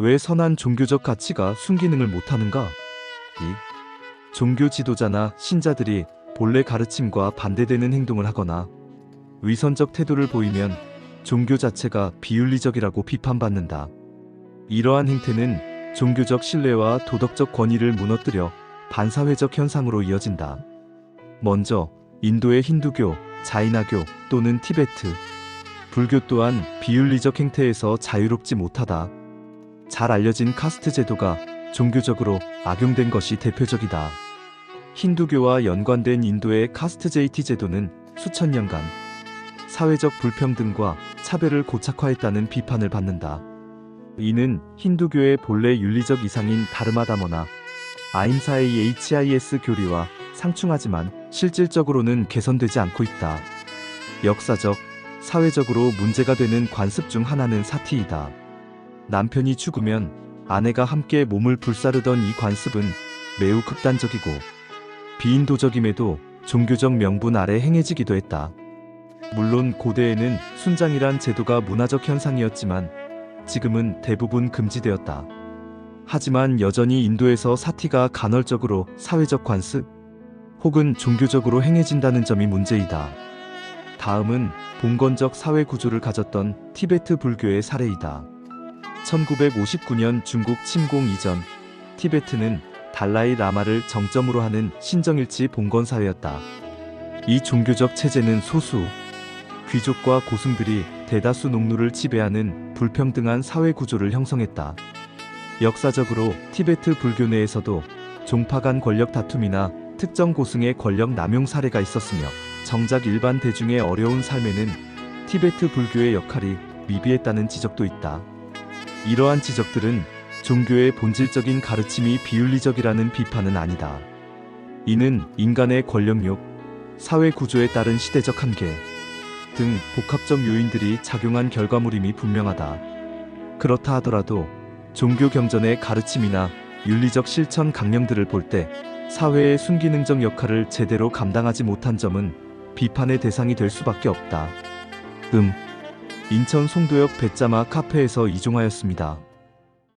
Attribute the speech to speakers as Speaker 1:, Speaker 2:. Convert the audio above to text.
Speaker 1: 왜 선한 종교적 가치가 순기능을 못하는가? 이 종교 지도자나 신자들이 본래 가르침과 반대되는 행동을 하거나 위선적 태도를 보이면 종교 자체가 비윤리적이라고 비판받는다. 이러한 행태는 종교적 신뢰와 도덕적 권위를 무너뜨려 반사회적 현상으로 이어진다. 먼저 인도의 힌두교, 자이나교 또는 티베트, 불교 또한 비윤리적 행태에서 자유롭지 못하다. 잘 알려진 카스트 제도가 종교적으로 악용된 것이 대표적이다. 힌두교와 연관된 인도의 카스트 제이티 제도는 수천 년간 사회적 불평등과 차별을 고착화했다는 비판을 받는다. 이는 힌두교의 본래 윤리적 이상인 다르마다머나 아임사의 HIS 교리와 상충하지만 실질적으로는 개선되지 않고 있다. 역사적, 사회적으로 문제가 되는 관습 중 하나는 사티이다. 남편이 죽으면 아내가 함께 몸을 불사르던 이 관습은 매우 극단적이고 비인도적임에도 종교적 명분 아래 행해지기도 했다. 물론 고대에는 순장이란 제도가 문화적 현상이었지만 지금은 대부분 금지되었다. 하지만 여전히 인도에서 사티가 간헐적으로 사회적 관습 혹은 종교적으로 행해진다는 점이 문제이다. 다음은 봉건적 사회 구조를 가졌던 티베트 불교의 사례이다. 1959년 중국 침공 이전 티베트는 달라이 라마를 정점으로 하는 신정일치 봉건 사회였다. 이 종교적 체제는 소수 귀족과 고승들이 대다수 농노를 지배하는 불평등한 사회 구조를 형성했다. 역사적으로 티베트 불교 내에서도 종파 간 권력 다툼이나 특정 고승의 권력 남용 사례가 있었으며 정작 일반 대중의 어려운 삶에는 티베트 불교의 역할이 미비했다는 지적도 있다. 이러한 지적들은 종교의 본질적인 가르침이 비윤리적이라는 비판은 아니다. 이는 인간의 권력욕, 사회 구조에 따른 시대적 한계 등 복합적 요인들이 작용한 결과물임이 분명하다. 그렇다 하더라도 종교 경전의 가르침이나 윤리적 실천 강령들을 볼 때 사회의 순기능적 역할을 제대로 감당하지 못한 점은 비판의 대상이 될 수밖에 없다. 음. 인천 송도역 배짜마 카페에서 이종하였습니다.